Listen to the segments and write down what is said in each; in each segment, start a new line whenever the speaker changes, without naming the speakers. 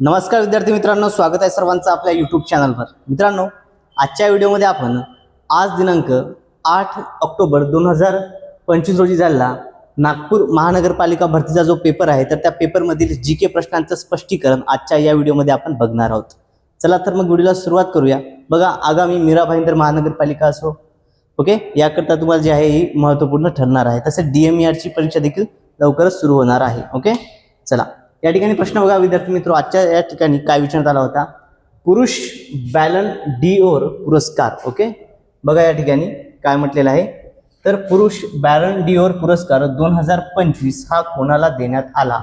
नमस्कार विद्यार्थी मित्रांनो स्वागत आहे सर्वांचं आपल्या यूट्यूब चॅनलवर मित्रांनो आजच्या व्हिडिओमध्ये आपण आज दिनांक आठ ऑक्टोबर दोन हजार पंचवीस रोजी झालेला नागपूर महानगरपालिका भरतीचा जो पेपर आहे तर त्या पेपरमधील जी के प्रश्नांचं स्पष्टीकरण आजच्या या व्हिडिओमध्ये आपण बघणार आहोत. चला तर मग व्हिडिओला सुरुवात करूया. बघा आगामी मीरा भाईंदर महानगरपालिका असो ओके? याकरता तुम्हाला जे आहे ही महत्त्वपूर्ण ठरणार आहे. तसेच डी एम ची परीक्षा देखील लवकरच सुरू होणार आहे ओके? चला. या ठिकाणी प्रश्न बघा विद्यार्थी मित्र आजच्या या ठिकाणी काय विचारण्यात आला होता? पुरुष बॅलन डी ओर पुरस्कार ओके? बघा या ठिकाणी काय म्हटलेलं आहे. तर पुरुष बॅलन डी ओर पुरस्कार दोन हजार पंचवीस हा कोणाला देण्यात आला?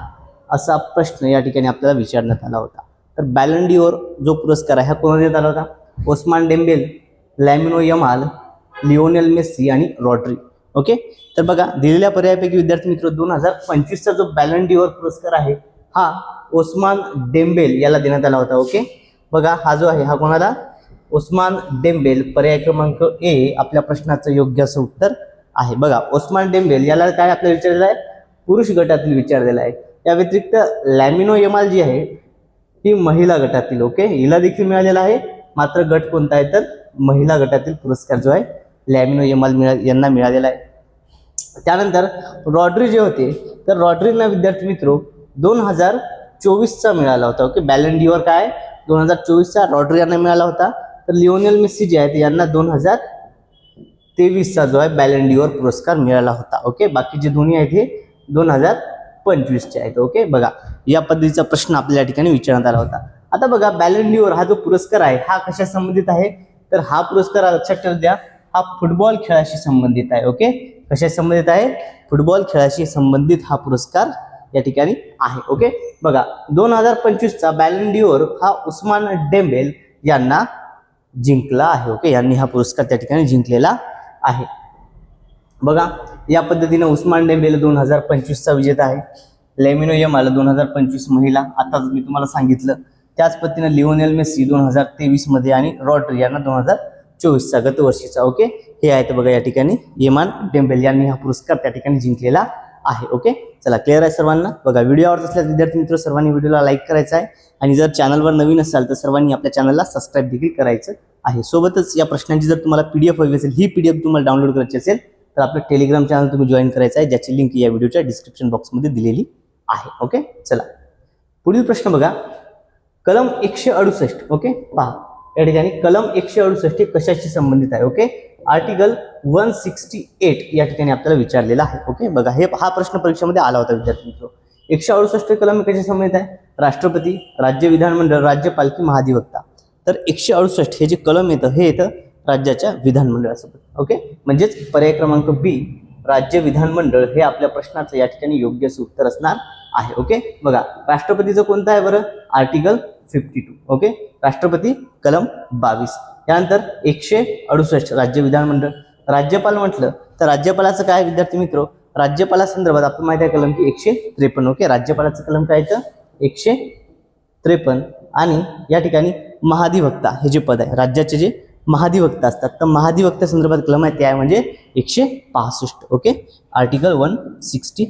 असा प्रश्न या ठिकाणी आपल्याला विचारण्यात आला होता. तर बॅलन डी ओर जो पुरस्कार आहे हा कोणाला देण्यात आला होता? Ousmane Dembele Lamine Yamal Lionel Messi आणि रॉड्री ओके? तर बघा दिलेल्या पर्यायापैकी विद्यार्थी मित्र दोन हजार पंचवीसचा जो बॅलन डिओर पुरस्कार आहे हा ओस्मान डेंबेल याला देण्यात आला होता ओके बघा हा जो आहे हा कोणाला? ओस्मान डेंबेल पर्याय क्रमांक ए आपल्या प्रश्नाचं योग्य असं उत्तर आहे. बघा ओस्मान डेंबेल याला काय आपल्याला विचारलेलं आहे? पुरुष गटातील विचारलेलं आहे. या व्यतिरिक्त लॅमिनो यमाल जी आहे ती महिला गटातील ओके हिला देखील मिळालेला आहे. मात्र गट कोणता आहे? तर महिला गटातील पुरस्कार जो आहे लॅमिनो यमाल मिळा यांना मिळालेला आहे. त्यानंतर रॉड्री जे होते तर रॉड्रीना विद्यार्थी मित्रो दोन हजार चोवीसचा मिळाला होता ओके? बॅलंडीवर काय? दोन हजार चोवीसचा रॉड्री यांना मिळाला होता. तर लिओनेल मेस्सी जे आहेत यांना दोन हजार तेवीसचा जो आहे बॅलंडीवर पुरस्कार मिळाला होता ओके? बाकी जे दोन्ही आहेत हे दोन हजार पंचवीसचे आहेत ओके? बघा या पद्धतीचा प्रश्न आपल्या ठिकाणी विचारण्यात आला होता. आता बघा बॅलंडीवर हा जो पुरस्कार आहे हा कशा संबंधित आहे? तर हा पुरस्कार लक्षात ठेवू द्या हा फुटबॉल खेळाशी संबंधित आहे ओके? कशा संबंधित आहे? फुटबॉल खेळाशी संबंधित हा पुरस्कार या ठिकाणी आहे ओके बघा दोन हजार पंचवीसचा बॅलंडिओर हा उस्मान डेम्बेल यांना जिंकला आहे ओके यांनी हा पुरस्कार त्या ठिकाणी जिंकलेला आहे. बघा या पद्धतीनं उस्मान डेम्बेल दोन हजार पंचवीसचा विजेता आहे. लेमिनो यमाला दोन हजार पंचवीस महिला आताच मी तुम्हाला सांगितलं. त्याच पद्धतीनं लिओनेल मेस्सी दोन हजार तेवीसमध्ये आणि रॉड्री यांना दोन हजार चोवीसचा गतवर्षीचा ओके हे आहेत बघा या ठिकाणी येमान डेम्बेल यांनी हा पुरस्कार त्या ठिकाणी जिंकलेला आहे ओके चला क्लिअर आहे सर्वांना? बघा व्हिडिओ आवडत असल्यास विद्यार्थी मित्र सर्वांनी व्हिडिओला लाईक करायचा आहे. आणि जर चॅनलवर नवीन असाल तर सर्वांनी आपल्या चॅनलला सबस्क्राईब देखील करायचं आहे. सोबतच या प्रश्नांची जर तुम्हाला पी डी एफ हवी असेल ही पी डी एफ तुम्हाला डाउनलोड करायची असेल तर आपलं टेलिग्राम चॅनल तुम्ही जॉईन करायचं आहे ज्याची लिंक या व्हिडिओच्या डिस्क्रिप्शन बॉक्समध्ये दिलेली आहे ओके चला. पुढील प्रश्न बघा. कलम एकशे अडुसष्ट ओके पहा. या ठिकाणी कलम एकशे अडुसष्ट हे कशाशी संबंधित आहे okay article one sixty eight या ठिकाणी आपल्याला विचारलेला आहे. ओके बघा हे हा प्रश्न परीक्षेमध्ये आला होता विद्यार्थी मित्र. एकशे अडुसष्ट कलम कशा संबंधित आहे? राष्ट्रपती राज्य विधानमंडळ राज्यपालकी महाधिवक्ता. तर एकशे अडुसष्ट हे जे कलम येतं हे येतं राज्याच्या विधानमंडळासोबत. ओके म्हणजेच पर्याय क्रमांक बी राज्य विधानमंडळ हे आपल्या प्रश्नाचं या ठिकाणी योग्य असं उत्तर असणार आहे. ओके बघा राष्ट्रपतीचं कोणतं आहे बरं? आर्टिकल फिफ्टी टू ओके राष्ट्रपती कलम बावीस. त्यानंतर एकशे अडुसष्ट राज्य विधानमंडळ. राज्यपाल म्हटलं तर राज्यपालाचं काय विद्यार्थी मित्र? राज्यपालासंदर्भात आपण माहिती आहे कलम की एकशे त्रेपन्न. ओके राज्यपालाचं कलम काय येतं एकशे त्रेपन्न. आणि या ठिकाणी महाधिवक्ता हे जे पद आहे राज्याचे जे महाधिवक्ता असतात तर महाधिवक्ता संदर्भात कलम आहे ते आहे म्हणजे एकशे पासष्ट. Okay article one sixty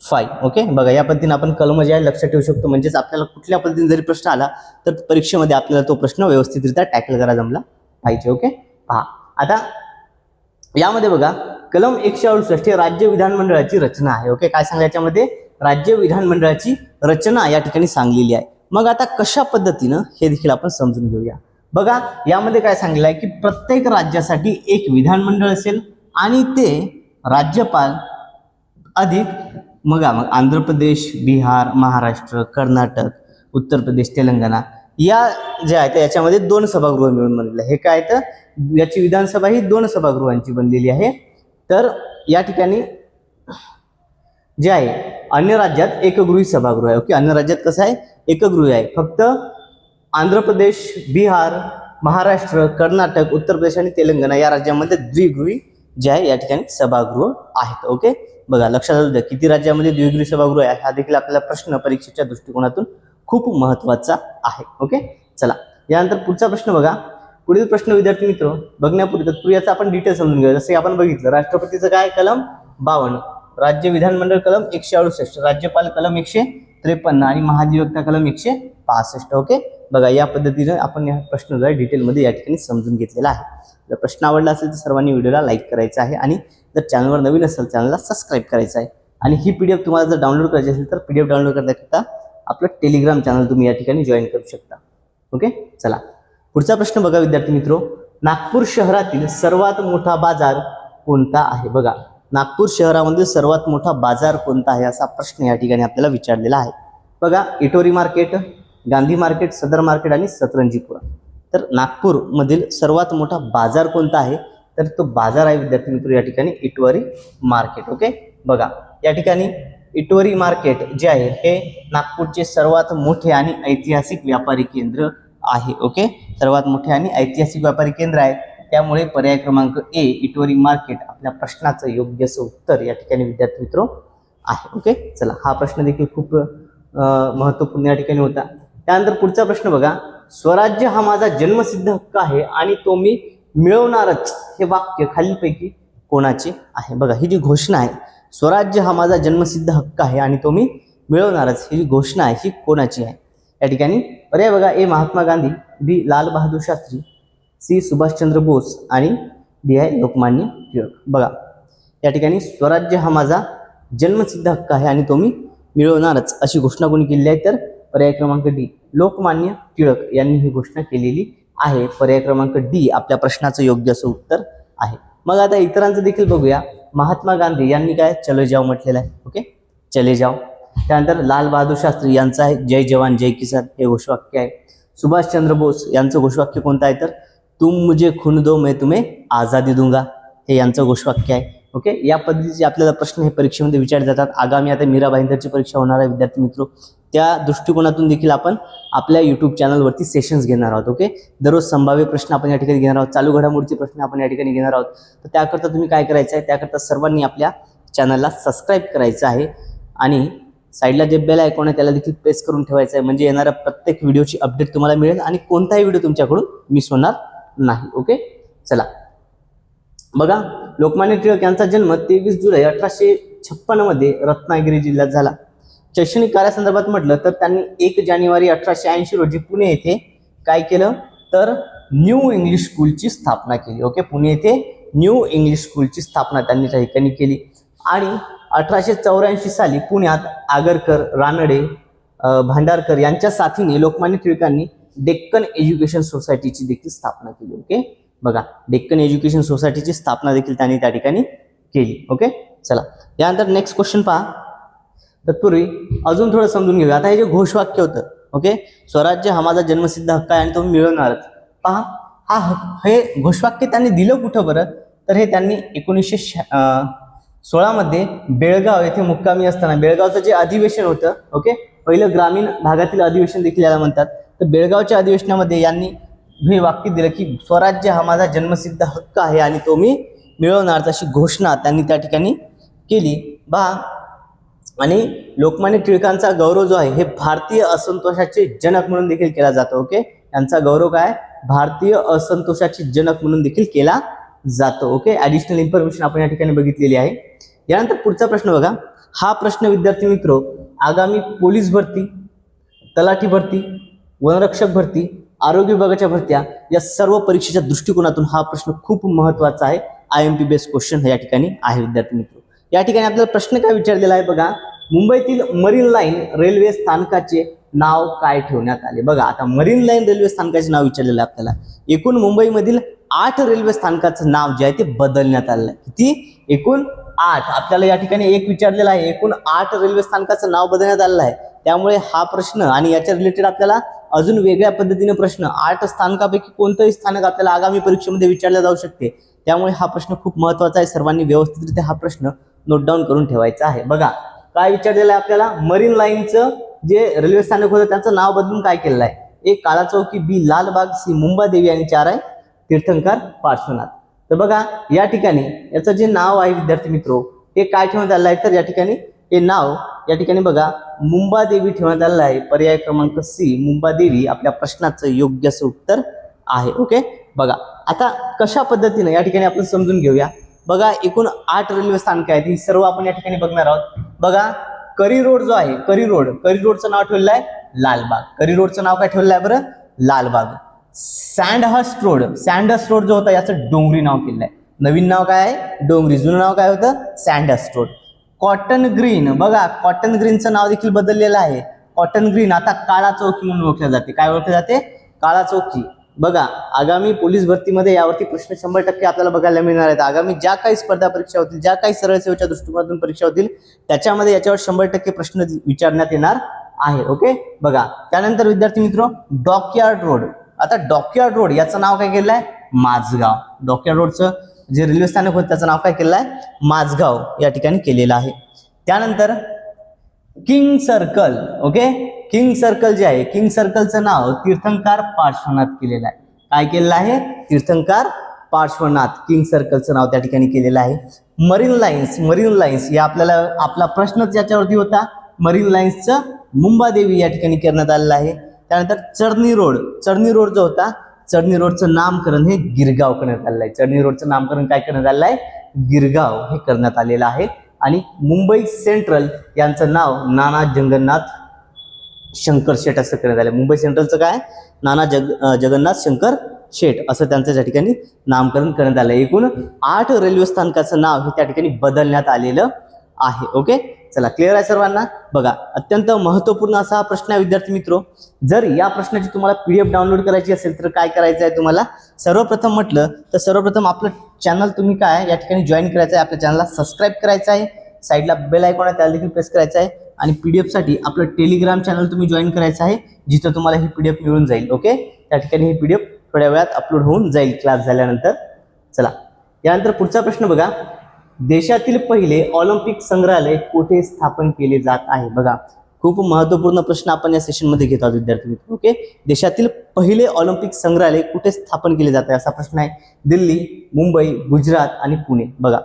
five okay बघा या पद्धतीने आपण कलम जे आहे लक्षात ठेवू शकतो. म्हणजेच आपल्याला कुठल्या पद्धतीने जरी प्रश्न आला तर परीक्षेमध्ये आपल्याला तो प्रश्न व्यवस्थितरित्या टॅकल करा जमला पाहिजे ओके पहा आता यामध्ये बघा कलम एकशे अडुसष्ट हे राज्य विधानमंडळाची रचना आहे ओके काय सांगा याच्यामध्ये? राज्य विधानमंडळाची रचना या ठिकाणी सांगलेली आहे. मग आता कशा पद्धतीनं हे देखील आपण समजून घेऊया. बघा यामध्ये काय सांगलेलं आहे की प्रत्येक राज्यासाठी एक विधानमंडळ असेल आणि ते राज्यपाल अधिक मग मग आंध्र प्रदेश बिहार महाराष्ट्र कर्नाटक उत्तर प्रदेश तेलंगणा या जे आहेत याच्यामध्ये दोन सभागृह मिळून बनलेलं हे काय तर याची विधानसभा ही दोन सभागृहांची बनलेली आहे. तर या ठिकाणी जे आहे अन्य राज्यात एकगृही सभागृह आहे. ओके अन्य राज्यात कसं आहे? एकगृही आहे. फक्त आंध्र प्रदेश बिहार महाराष्ट्र कर्नाटक उत्तर प्रदेश आणि तेलंगणा या राज्यामध्ये द्विगृही जे आहे या ठिकाणी सभागृह आहेत. ओके? बघा लक्षात असू द्या किती राज्यामध्ये द्विगृही सभागृह आहे हा देखील आपल्याला प्रश्न परीक्षेच्या दृष्टिकोनातून खूप महत्त्वाचा आहे ओके? चला यानंतर पुढचा प्रश्न बघा. पुढील प्रश्न विद्यार्थी मित्र बघण्यापूर्वी तत्पूर्वी याचा आपण डिटेल समजून घेऊ जसं आपण बघितलं राष्ट्रपतीचं काय कलम बावन्न. राज्य विधानमंडळ कलम एकशे अडुसष्ट. राज्यपाल कलम एकशे त्रेपन्न आणि महाधिवक्ता कलम एकशे पासष्ट ओके? बघा या पद्धतीनं आपण या प्रश्न डिटेलमध्ये या ठिकाणी समजून घेतलेला आहे. जर प्रश्न आवडला असेल तर सर्वांनी व्हिडिओला लाईक करायचा आहे आणि जर चॅनलवर नवीन असेल चॅनलला सबस्क्राईब करायचं आहे. आणि ही पी डी एफ तुम्हाला जर डाउनलोड करायची असेल तर पी डी एफ डाउनलोड करण्याकरता आपलं टेलिग्राम चॅनल तुम्ही या ठिकाणी जॉईन करू शकता. ओके चला. पुढचा प्रश्न बघा विद्यार्थी मित्रो. नागपूर शहरातील सर्वात मोठा बाजार कोणता आहे? बघा. नागपूर शहरामधील सर्वात मोठा बाजार कोणता आहे? असा प्रश्न या ठिकाणी आपल्याला विचारलेला आहे. बघा Itwari market Gandhi market Sadar market आणि सतरंजीपुरा तर नागपूरमधील सर्वात मोठा बाजार कोणता आहे? तर तो बाजार आहे विद्यार्थी मित्र या ठिकाणी इटवरी मार्केट ओके बघा या ठिकाणी इटवरी मार्केट जे आहे हे नागपूरचे सर्वात मोठे आणि ऐतिहासिक व्यापारी केंद्र आहे ओके सर्वात मोठे आणि ऐतिहासिक व्यापारी केंद्र आहे. त्यामुळे पर्याय क्रमांक ए इटवरी मार्केट आपल्या प्रश्नाचं योग्य उत्तर या ठिकाणी विद्यार्थी मित्र आहे ओके चला हा प्रश्न देखील खूप महत्त्वपूर्ण या ठिकाणी होता. त्यानंतर पुढचा प्रश्न बघा स्वराज्य हा माझा जन्मसिद्ध हक्क आहे आणि तो मी मिळवणारच हे वाक्य खालीलपैकी कोणाचे आहे? बघा ही जी घोषणा आहे स्वराज्य हा माझा जन्मसिद्ध हक्क आहे आणि तो मी मिळवणारच. ही जी घोषणा आहे ही कोणाची आहे? या ठिकाणी पर्याय बघा A. Mahatma Gandhi B. Lal Bahadur Shastri C. Subhash Chandra Bose आणि डी. आय. लोकमान्य टिळक. बघा या ठिकाणी स्वराज्य हा माझा जन्मसिद्ध हक्क आहे आणि तो मी मिळवणारच अशी घोषणा कोणी केलेली आहे? तर पर्याय क्रमांक डी. लोकमान्य टिळक यांनी ही घोषणा केलेली आहे. पर्याय क्रमांक डी आपल्या प्रश्नाचं योग्य असं उत्तर आहे. मग आता इतरांचं देखील बघूया. महात्मा गांधी यांनी काय? चले जाव म्हटलेलं आहे. ओके? चले जाव त्यानंतर लाल बहादूर शास्त्री यांचं आहे. जय जवान जय किसान. हे घोषवाक्य आहे. सुभाषचंद्र बोस यांचं घोषवाक्य कोणतं आहे तर? तुम मुझे खून दो मैं तुम्हें आझादी दूंगा. हे यांचं घोषवाक्य आहे. ओके? या पद्धतीचे आपल्याला प्रश्न हे परीक्षेमध्ये विचारले जातात. आगामी आता मीरा भाईंदरची परीक्षा होणार आहे. विद्यार्थी मित्र त्या दृष्टिकोनातून देखील आपण आपल्या यूट्यूब चॅनलवरती सेशन्स घेणार आहोत ओके दररोज संभाव्य प्रश्न आपण या ठिकाणी घेणार आहोत चालू घडामोडीचे प्रश्न आपण या ठिकाणी घेणार आहोत. तर त्याकरता तुम्ही काय करायचं आहे? त्याकरता सर्वांनी आपल्या चॅनलला सबस्क्राईब करायचं आहे आणि साईडला जे बेल आयकॉन आहे त्याला देखील प्रेस करून ठेवायचं आहे. म्हणजे येणाऱ्या प्रत्येक व्हिडिओची अपडेट तुम्हाला मिळेल आणि कोणताही व्हिडिओ तुमच्याकडून मिस होणार नाही ओके चला. बघा लोकमान्य टिळक यांचा जन्म तेवीस जुलै अठराशे छप्पनमध्ये रत्नागिरी जिल्ह्यात झाला. शैक्षणिक कार्यासंदर्भात म्हटलं तर त्यांनी एक जानेवारी अठराशे ऐंशी रोजी पुणे येथे काय केलं? तर न्यू इंग्लिश स्कूलची स्थापना केली. ओके? पुणे येथे न्यू इंग्लिश स्कूलची स्थापना त्यांनी त्या ठिकाणी केली. आणि अठराशे चौऱ्याऐंशी साली पुण्यात आगरकर रानडे भांडारकर यांच्या साथीने लोकमान्य टिळकांनी डेक्कन एज्युकेशन सोसायटीची देखील स्थापना केली. ओके? बघा डेक्कन एज्युकेशन सोसायटीची स्थापना देखील त्यांनी त्या ठिकाणी केली. ओके? चला. यानंतर नेक्स्ट क्वेश्चन पहा. तत्पूर्वी अजून थोडं समजून घेऊया. आता हे जे घोषवाक्य होतं ओके स्वराज्य हा माझा जन्मसिद्ध हक्क आहे आणि तो मी मिळवणारच. पहा हा हक्क हे घोषवाक्य त्यांनी दिलं कुठं बरं? तर हे त्यांनी एकोणीसशे शा सोळामध्ये बेळगाव येथे मुक्कामी असताना बेळगावचं जे अधिवेशन होतं ओके पहिलं ग्रामीण भागातील अधिवेशन देखील याला म्हणतात. तर बेळगावच्या अधिवेशनामध्ये यांनी हे वाक्य दिलं की स्वराज्य हा माझा जन्मसिद्ध हक्क आहे आणि तो मी मिळवणारच अशी घोषणा त्यांनी त्या ठिकाणी केली. बा आणि लोकमान्य टिळकांचा गौरव जो आहे हे भारतीय असंतोषाचे जनक म्हणून देखील केला जातो ओके यांचा गौरव काय? भारतीय असंतोषाचे जनक म्हणून देखील केला जातो ओके ॲडिशनल इन्फॉर्मेशन आपण या ठिकाणी बघितलेली आहे. यानंतर पुढचा प्रश्न बघा. हा प्रश्न विद्यार्थी मित्र आगामी पोलीस भरती तलाठी भरती वनरक्षक भरती आरोग्य विभागाच्या भरत्या या सर्व परीक्षेच्या दृष्टिकोनातून हा प्रश्न खूप महत्त्वाचा आहे. I M P based question या ठिकाणी आहे विद्यार्थी मित्र. या ठिकाणी आपल्याला प्रश्न काय विचारलेला आहे बघा. मुंबईतील मरीन लाईन रेल्वे स्थानकाचे नाव काय ठेवण्यात आले? बघा आता मरीन लाईन रेल्वे स्थानकाचे नाव विचारलेलं आहे आपल्याला. एकूण मुंबईमधील आठ रेल्वे स्थानकाचं नाव जे आहे ते बदलण्यात आलेलं आहे. किती? एकूण आठ. आपल्याला या ठिकाणी एक विचारलेलं आहे एकूण आठ रेल्वे स्थानकाचं नाव बदलण्यात आलेलं आहे. त्यामुळे हा प्रश्न आणि याच्या रिलेटेड आपल्याला अजून वेगळ्या पद्धतीने प्रश्न आठ स्थानकापैकी कोणतंही स्थानक आपल्याला आगामी परीक्षेमध्ये विचारलं जाऊ शकते. त्यामुळे हा प्रश्न खूप महत्त्वाचा आहे. सर्वांनी व्यवस्थितरित्या हा प्रश्न नोट डाऊन करून ठेवायचा आहे. बघा काय विचारलेलं आहे आपल्याला? मरीन लाईनचं जे रेल्वे स्थानक होतं त्याचं नाव बदलून काय केलेलं आहे एक काळा चौकी बी लालबाग सी मुंबादेवी आणि चार आहे तीर्थंकर पार्श्वनाथ. तर बघा या ठिकाणी याचं जे नाव आहे विद्यार्थी मित्रो हे काय ठेवण्यात आलं आहे? तर या ठिकाणी हे नाव या ठिकाणी बघा मुंबादेवी ठेवण्यात आलेलं आहे. पर्याय क्रमांक सी मुंबादेवी आपल्या प्रश्नाचं योग्य असं उत्तर आहे. ओके बघा आता कशा पद्धतीने या ठिकाणी आपण समजून घेऊया? बघा एकूण आठ रेल्वे स्थानक आहेत. ही सर्व आपण या ठिकाणी बघणार आहोत. बघा करी रोड जो आहे करी रोड. करी रोडचं नाव ठेवलेलं आहे लालबाग. करी रोडचं नाव काय ठेवलेलं आहे बरं? Lalbaug. Sandhurst Road Sandhurst Road जो होता याचं डोंगरी नाव केलेलं आहे. नवीन नाव काय आहे? डोंगरी. जुनं नाव काय होतं? सँडहस्ट रोड कॉटन ग्रीन बघा कॉटन ग्रीनचं नाव देखील बदललेलं आहे. कॉटन ग्रीन आता काळा चौकी म्हणून ओळखल्या जाते. काय ओळखली जाते? काळा चौकी. बघा आगामी पोलीस भरतीमध्ये यावरती प्रश्न शंभर टक्के आपल्याला बघायला मिळणार आहेत. आगामी ज्या काही स्पर्धा परीक्षा होतील ज्या काही सरळ सेवेच्या दृष्टिकोनातून परीक्षा होतील त्याच्यामध्ये याच्यावर शंभर टक्के प्रश्न विचारण्यात येणार आहे ओके बघा त्यानंतर विद्यार्थी मित्र डॉकयार्ड रोड. आता डॉकयार्ड रोड याचं नाव काय केलं आहे माझगाव डॉकयार्ड रोडचं जे रेल्वे स्थानक होतं त्याचं नाव काय केलं आहे माझगाव या ठिकाणी केलेलं आहे. त्यानंतर King Circle okay King Circle जे आहे किंग सर्कलचं नाव तीर्थंकार पार्श्वनाथ केलेलं आहे. काय केलेलं आहे? तीर्थंकार पार्श्वनाथ किंग सर्कलचं नाव त्या ठिकाणी केलेलं आहे. मरीन लाईन्स मरीन लाईन्स या आपल्याला आपला प्रश्नच याच्यावरती होता. मरीन लाईन्सचं मुंबादेवी या ठिकाणी करण्यात आलेलं आहे. त्यानंतर चढणी रोड चढणी रोड जो होता चढणी रोडचं नामकरण हे गिरगाव करण्यात आलेलं आहे. चढणी रोडचं नामकरण काय करण्यात आलेलं आहे? गिरगाव हे करण्यात आलेलं आहे. आणि मुंबई सेंट्रल यांचं नाव नाना जगन्नाथ शंकर शेठ असं करण्यात आलं. मुंबई सेंट्रलचं काय? नाना जग जगन्नाथ शंकर शेठ असं त्यांचं त्या ठिकाणी नामकरण करण्यात आलं. एकूण आठ रेल्वे स्थानकाचं नाव हे त्या ठिकाणी बदलण्यात आलेलं आहे. ओके? चला क्लिअर आहे सर्वांना? बघा अत्यंत महत्त्वपूर्ण असा हा प्रश्न आहे विद्यार्थी मित्र. जर या प्रश्नाची तुम्हाला पी डी एफ डाउनलोड करायची असेल तर काय करायचं आहे तुम्हाला? सर्वप्रथम म्हटलं तर सर्वप्रथम आपलं चॅनल तुम्ही काय? या ठिकाणी जॉईन करायचं आहे. आपल्या चॅनलला सबस्क्राईब करायचं आहे. साईडला बेल आयकॉन आहे त्याला देखील प्रेस करायचं आहे. आणि पी डी एफसाठी आपलं टेलिग्राम चॅनल तुम्ही जॉईन करायचं आहे जिथं तुम्हाला ही पी डी एफ मिळून जाईल ओके त्या ठिकाणी ही पी डी एफ थोड्या वेळात अपलोड होऊन जाईल क्लास झाल्यानंतर. चला. यानंतर पुढचा प्रश्न बघा. देशातील पहिले ऑलिम्पिक संग्रहालय कुठे स्थापन केले जात आहे? बघा. खूप महत्त्वपूर्ण प्रश्न आपण या सेशनमध्ये घेत आहोत विद्यार्थी मित्र ओके देशातील पहिले ऑलिम्पिक संग्रहालय कुठे स्थापन केले जात आहे? असा प्रश्न आहे. दिल्ली मुंबई गुजरात आणि पुणे. बघा.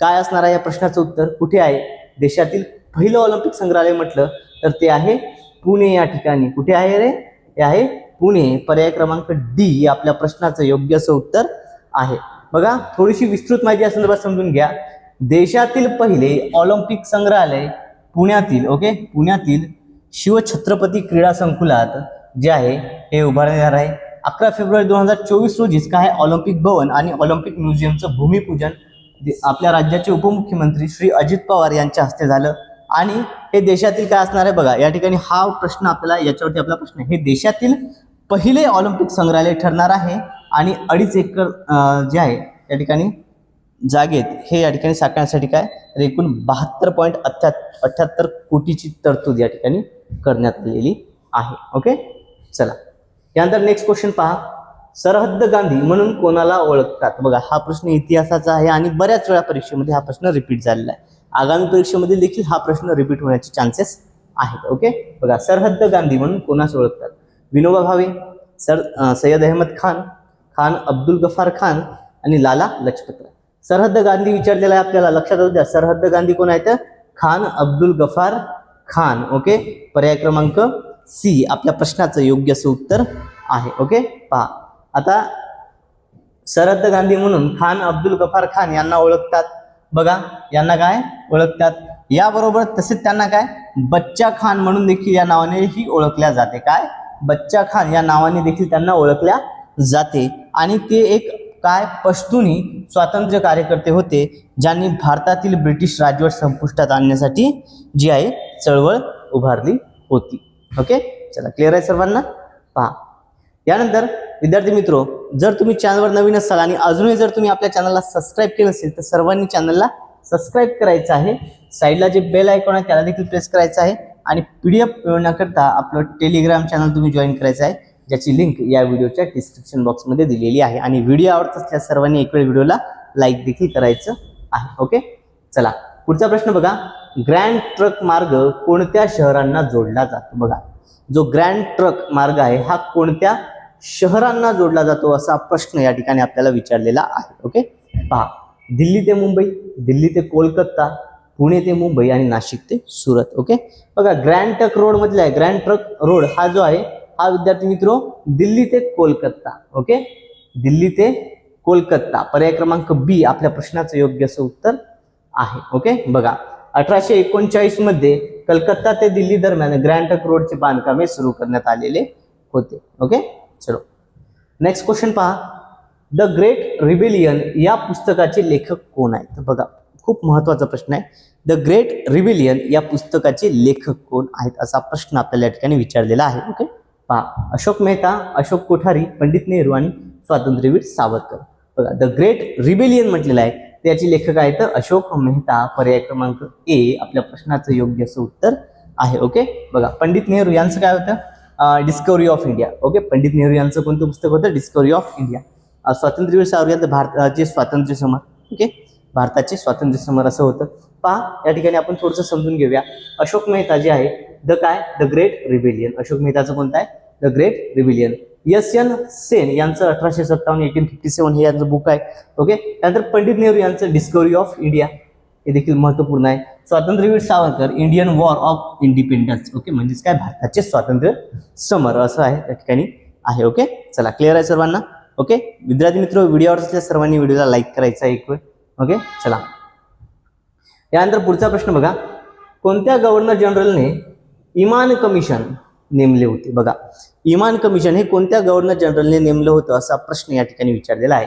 काय असणार आहे या प्रश्नाचं उत्तर? कुठे आहे? देशातील पहिलं ऑलिम्पिक संग्रहालय म्हटलं तर ते आहे पुणे या ठिकाणी. कुठे आहे रे? हे आहे पुणे. पर्याय क्रमांक डी आपल्या प्रश्नाचं योग्य असं उत्तर आहे. बघा थोडीशी विस्तृत माहिती या संदर्भात समजून घ्या. देशातील पहिले ऑलिम्पिक संग्रहालय पुण्यातील ओके? पुण्यातील शिवछत्रपती क्रीडा संकुलात जे आहे हे उभारण्यात येणार आहे. अकरा फेब्रुवारी दोन हजार चोवीस रोजीच काय ऑलिम्पिक भवन आणि ऑलिम्पिक म्युझियमचं भूमिपूजन आपल्या राज्याचे उपमुख्यमंत्री श्री अजित पवार यांच्या हस्ते झालं. आणि हे देशातील काय असणार आहे? बघा या ठिकाणी हा प्रश्न आपल्याला याच्यावरती आपला प्रश्न हे देशातील पहिले ऑलिम्पिक संग्रहालय ठरणार आहे आणि अडीच एकर जे आहे या ठिकाणी जागेत हे या ठिकाणी साकारण्यासाठी काय? तर एकूण बहात्तर पॉईंट अठ्या अठ्ठ्याहत्तर कोटीची तरतूद या ठिकाणी करण्यात आलेली आहे. ओके चला. यानंतर नेक्स्ट क्वेश्चन पहा. सरहद्द गांधी म्हणून कोणाला ओळखतात? बघा हा प्रश्न इतिहासाचा आहे आणि बऱ्याच वेळा परीक्षेमध्ये हा प्रश्न रिपीट झालेला आहे. आगामी परीक्षेमध्ये देखील हा प्रश्न रिपीट होण्याचे चान्सेस आहेत ओके बघा सरहद्द गांधी म्हणून कोणास ओळखतात? विनोबा भावे सर सय्यद अहमद खान खान अब्दुल गफार खान आणि लाला लजपत राय. सरहद्द गांधी विचारलेला आहे आपल्याला लक्षात असू द्या सरहद्द गांधी कोण आहेत? खान अब्दुल गफार खान ओके पर्याय क्रमांक सी आपल्या प्रश्नाचं योग्य असं उत्तर आहे ओके पहा आता सरहद्द गांधी म्हणून खान अब्दुल गफार खान यांना ओळखतात. बघा यांना काय? ओळखतात. याबरोबर तसेच त्यांना काय? बच्चा खान म्हणून देखील या नावानेही ओळखल्या जाते. काय? बच्चा खान या नावाने देखील त्यांना ओळखल्या जाते. आणि ते एक काय? पश्तुनी स्वातंत्र्य कार्यकर्ते होते ज्यांनी भारतातील ब्रिटिश राजवट संपुष्टात आणण्यासाठी जी आहे चळवळ उभारली होती. ओके चला क्लिअर आहे सर्वांना? पहा. यानंतर विद्यार्थी मित्रो जर तुम्ही चॅनलवर नवीन असाल आणि अजूनही जर तुम्ही आपल्या चॅनलला सबस्क्राईब केलं असेल तर सर्वांनी चॅनलला सबस्क्राईब करायचं आहे. साईडला जे बेल आयकॉन आहे त्याला देखील प्रेस करायचं आहे. आणि पी डी एफ मिळवण्याकरता आपलं टेलिग्राम चॅनल तुम्ही जॉईन करायचं आहे ज्याची लिंक या व्हिडिओच्या डिस्क्रिप्शन बॉक्समध्ये दिलेली आहे. आणि व्हिडिओ आवडत असल्यास सर्वांनी एक वेळ व्हिडिओला लाईक देखील करायचं आहे. ओके चला पुढचा प्रश्न बघा. ग्रँड ट्रक मार्ग कोणत्या शहरांना जोडला जातो? बघा जो ग्रँड ट्रक मार्ग आहे हा कोणत्या शहरांना जोडला जातो असा प्रश्न या ठिकाणी आपल्याला विचारलेला आहे. ओके पहा. दिल्ली ते मुंबई दिल्ली ते कोलकाता पुणे ते मुंबई आणि नाशिक ते सुरत ओके बघा ग्रँड ट्रक रोड मधला आहे. ग्रँड ट्रक रोड हा जो आहे हा विद्यार्थी मित्र दिल्ली ते कोलकाता ओके दिल्ली ते कोलकाता. पर्याय क्रमांक बी आपल्या प्रश्नाचं योग्य असं उत्तर आहे ओके बघा अठराशे एकोणचाळीसमध्ये कलकत्ता ते दिल्ली दरम्यान ग्रँड ट्रक रोडचे बांधकामे सुरू करण्यात आलेले होते ओके चलो. नेक्स्ट क्वेश्चन पहा. द ग्रेट रिबिलियन या पुस्तकाचे लेखक कोण आहेत? तर बघा खूप महत्त्वाचा प्रश्न आहे. द ग्रेट रिबिलियन या पुस्तकाचे लेखक कोण आहेत असा प्रश्न आपल्याला या ठिकाणी विचारलेला आहे. ओके पहा अशोक मेहता अशोक कोठारी पंडित नेहरू आणि स्वातंत्र्यवीर सावरकर. बघा द ग्रेट रिबिलियन म्हटलेलं आहे. त्याचे लेखक आहेत तर अशोक मेहता पर्याय क्रमांक ए आपल्या प्रश्नाचं योग्य असं उत्तर आहे. ओके बघा पंडित नेहरू यांचं काय होतं? Discovery of India okay Pandit Nehru यांचं कोणतं पुस्तक होतं? डिस्कवरी ऑफ इंडिया स्वातंत्र्यवीर सावरकर भारताचे स्वातंत्र्य समर ओके? भारताचे स्वातंत्र्य समर असं होतं. पहा या ठिकाणी आपण थोडंसं समजून घेऊया. अशोक मेहता जे आहे द काय? द ग्रेट रिबिलियन अशोक मेहताचं कोणतं आहे? The Great Rebellion S N Sen यांचं अठराशे सत्तावन्न एटीन फिफ्टी सेवन हे यांचं बुक आहे ओके? त्यानंतर पंडित नेहरू यांचं डिस्कवरी ऑफ इंडिया हे देखील महत्त्वपूर्ण आहे. स्वातंत्र्यवीर Savarkar Indian War of Independence okay? म्हणजेच काय? भारताचे स्वातंत्र्य समर असं आहे त्या ठिकाणी आहे ओके? चला क्लिअर आहे सर्वांना? ओके? विद्यार्थी मित्र व्हिडिओ आवडत असल्यास सर्वांनी व्हिडिओला लाईक करायचा आहे एक वेळ. ओके? चला. यानंतर पुढचा प्रश्न बघा. कोणत्या गव्हर्नर जनरलने इमान कमिशन नेमले होते? बघा. इमान कमिशन हे कोणत्या गव्हर्नर जनरलने नेमलं होतं असा प्रश्न या ठिकाणी विचारलेला आहे.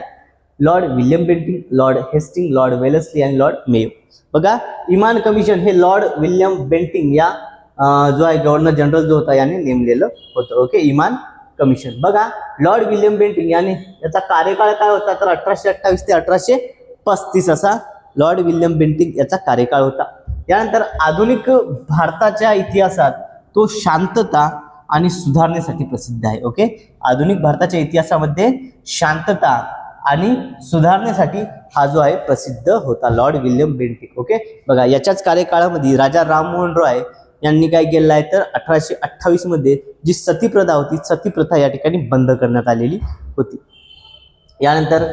Lord William Bentinck Lord Hastings Lord Wellesley आणि लॉर्ड मेयो बघा इमान कमिशन हे लॉर्ड विल्यम बेंटिंग या जो आहे गव्हर्नर जनरल जो होता याने नेमलेलं होतं. ओके? इमान कमिशन. बघा लॉर्ड विल्यम बेंटिंग याने याचा कार्यकाळ काय होता? तर अठराशे अठ्ठावीस ते अठराशे पस्तीस असा लॉर्ड विल्यम बेंटिंग याचा कार्यकाळ होता. यानंतर आधुनिक भारताच्या इतिहासात तो शांतता आणि सुधारणेसाठी प्रसिद्ध आहे ओके आधुनिक भारताच्या इतिहासामध्ये शांतता आणि सुधारणेसाठी हा जो आहे प्रसिद्ध होता लॉर्ड विल्यम बेंटिक ओके बघा याच्याच कार्यकाळामध्ये राजा राममोहन रॉय यांनी काय केलेलं आहे तर अठराशे अठ्ठावीसमध्ये जी सतीप्रथा होती सतीप्रथा या ठिकाणी बंद करण्यात आलेली होती. यानंतर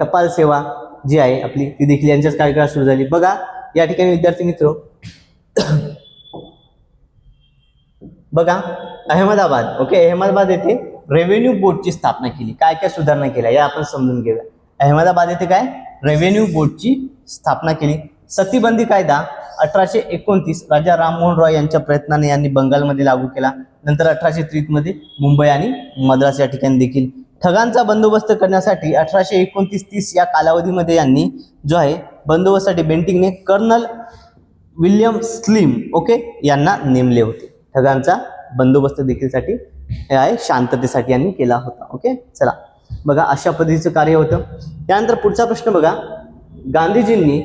टपाल सेवा जी आहे आपली ती देखील यांच्याच कार्यकाळात सुरू झाली. बघा या ठिकाणी विद्यार्थी मित्र बघा अहमदाबाद ओके अहमदाबाद येथे रेव्हेन्यू बोर्डची स्थापना केली. काय काय सुधारणा केल्या या आपण समजून घेऊया. अहमदाबाद येथे काय? रेव्हेन्यू बोर्डची स्थापना केली. सतीबंदी कायदा अठराशे एकोणतीस राजा राममोहन रॉय यांच्या प्रयत्नाने यांनी बंगालमध्ये लागू केला. नंतर अठराशे त्रीसमध्ये मुंबई आणि मद्रास या ठिकाणी देखील. ठगांचा बंदोबस्त करण्यासाठी अठराशे एकोणतीस तीस या कालावधीमध्ये यांनी जो आहे बंदोबस्तासाठी बेंटिंगने कर्नल विल्यम स्लिम ओके यांना नेमले होते. ठगांचा बंदोबस्त देखीलसाठी हे आहे शांततेसाठी यांनी केला होता ओके? चला बघा अशा पद्धतीचं कार्य होतं. त्यानंतर पुढचा प्रश्न बघा. गांधीजींनी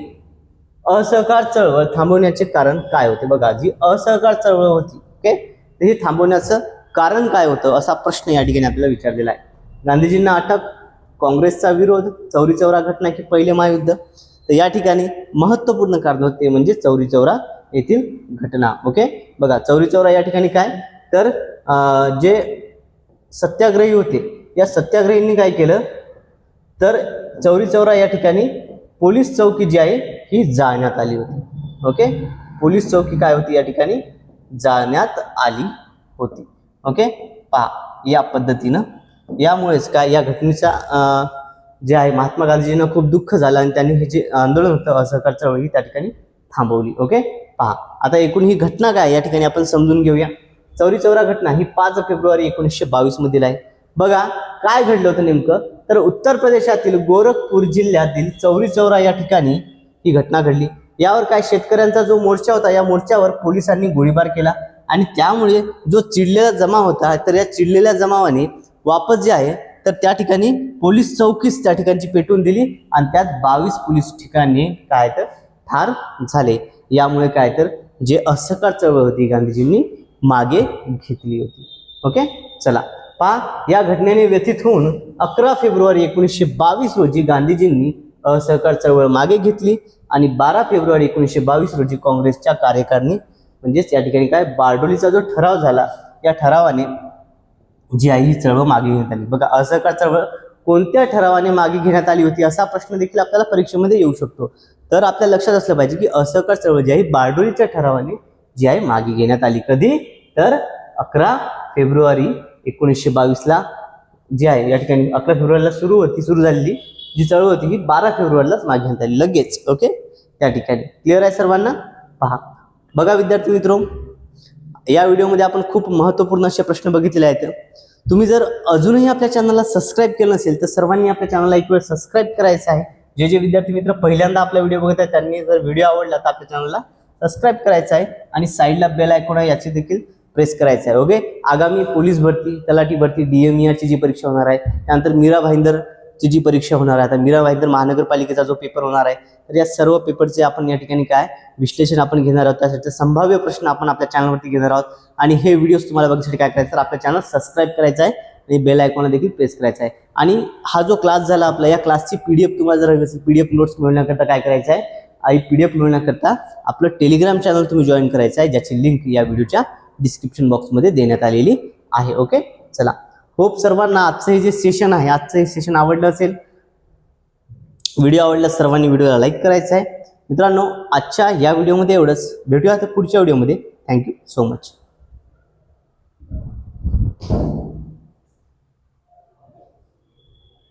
असहकार चळवळ थांबवण्याचे कारण काय होते? बघा जी असहकार चळवळ होती ओके तर ही थांबवण्याचं कारण काय होतं असा प्रश्न या ठिकाणी आपल्याला विचारलेला आहे. गांधीजींना अटक काँग्रेसचा विरोध चौरी चौरा घटना की पहिले महायुद्ध? तर या ठिकाणी महत्त्वपूर्ण कारण होते म्हणजे चौरी चौरा येथील घटना ओके बघा चौरी चौरा या ठिकाणी काय? तर जे सत्याग्रही होते या सत्याग्रहींनी काय केलं? तर चौरी चौरा या ठिकाणी पोलीस चौकी जी आहे ही जाळण्यात आली होती. ओके पोलीस चौकी काय होती या ठिकाणी? जाळण्यात आली होती. ओके पहा या पद्धतीनं. यामुळेच काय या घटनेचा जे आहे महात्मा गांधीजींना खूप दुःख झालं आणि त्यांनी हे जे आंदोलन होतं असहकार चळवळी त्या ठिकाणी थांबवली. ओके पहा आता एकूण ही घटना काय या ठिकाणी आपण समजून घेऊया. चौरी चौरा घटना ही पाच फेब्रुवारी एकोणीसशे बावीसमधील आहे. बघा काय घडलं होतं नेमकं? तर उत्तर प्रदेशातील गोरखपूर जिल्ह्यातील चौरी चौरा या ठिकाणी ही घटना घडली. यावर काय शेतकऱ्यांचा जो मोर्चा होता या मोर्चावर पोलिसांनी गोळीबार केला आणि त्यामुळे जो चिडलेला जमाव होता तर या चिडलेल्या जमावाने वापस जे आहे तर त्या ठिकाणी पोलीस चौकीच त्या ठिकाणची पेटवून दिली आणि त्यात बावीस पोलीस ठिकाणी काय तर ठार झाले. यामुळे काय तर जे असहकार चळवळ होती गांधीजींनी मागे घेतली होती. ओके? चला. पा या घटनेने व्यथित होऊन अकरा फेब्रुवारी एकोणीसशे बावीस रोजी गांधीजींनी असहकार चळवळ मागे घेतली आणि बारा फेब्रुवारी एकोणीसशे बावीस रोजी काँग्रेसच्या कार्यकारिणी म्हणजेच या ठिकाणी काय बारडोलीचा जो ठराव झाला या ठरावाने जी आहे ही चळवळ मागे घेण्यात आली. बघा असहकार चळवळ कोणत्या ठरावाने मागे घेण्यात आली होती असा प्रश्न देखील आपल्याला परीक्षेमध्ये येऊ शकतो. तर आपल्या लक्षात असलं पाहिजे की असहकार चळवळ जी आहे बारडोलीच्या ठरावाने जी आहे मागे घेण्यात आली. कधी? तर अकरा फेब्रुवारी एकोणीसशे बावीसला जी आहे या ठिकाणी अकरा फेब्रुवारीला सुरू होती सुरू झालेली जी चळवळ होती ही बारा फेब्रुवारीलाच मागे घेण्यात आली लगेच ओके? त्या ठिकाणी. क्लिअर आहे सर्वांना? पहा. बघा विद्यार्थी मित्रो या व्हिडिओमध्ये आपण खूप महत्त्वपूर्ण असे प्रश्न बघितलेले आहेत. तुम्ही जर अजूनही आपल्या चॅनलला सबस्क्राईब केलं नसेल तर सर्वांनी आपल्या चॅनलला एक वेळ सबस्क्राईब करायचं आहे. जे जे विद्यार्थी मित्र पहिल्यांदा आपला व्हिडिओ बघत आहेत त्यांनी जर व्हिडिओ आवडला तर आपल्या चॅनलला सबस्क्राईब करायचा आहे. आणि साईडला बेल आयकॉन आहे याची देखील प्रेस करायचं आहे ओके आगामी पोलीस भरती तलाठी भरती डीएमईआरची जी परीक्षा होणार आहे त्यानंतर मीरा भाईंदरची जी परीक्षा होणार आहे आता मीरा भाईंदर महानगरपालिकेचा जो पेपर होणार आहे तर या सर्व पेपरचे आपण या ठिकाणी काय विश्लेषण आपण घेणार आहोत त्यासाठी संभाव्य प्रश्न आपण आपल्या चॅनलवरती घेणार आहोत. आणि हे व्हिडिओज तुम्हाला बघण्यासाठी काय करायचं तर आपल्या चॅनल सबस्क्राईब करायचं आहे आणि बेल आयकॉनला देखील प्रेस करायचं आहे. आणि हा जो क्लास झाला आपला या क्लासची पी डी एफ तुम्हाला जर हवी असेल पी डी एफ नोट्स मिळवण्याकरता काय करायचं आहे? आई पी डी एफ मिळवण्याकरता आपलं टेलिग्राम चॅनल तुम्ही जॉईन करायचं आहे ज्याची लिंक या व्हिडिओच्या डिस्क्रिप्शन बॉक्समध्ये देण्यात आलेली आहे ओके चला. होप सर्वांना आजचं हे जे सेशन आहे आजचं हे सेशन आवडलं असेल. व्हिडिओ आवडला सर्वांनी व्हिडिओला लाईक करायचा आहे. मित्रांनो आजच्या या व्हिडिओमध्ये एवढंच. भेटूया तर पुढच्या व्हिडिओमध्ये. Thank you so much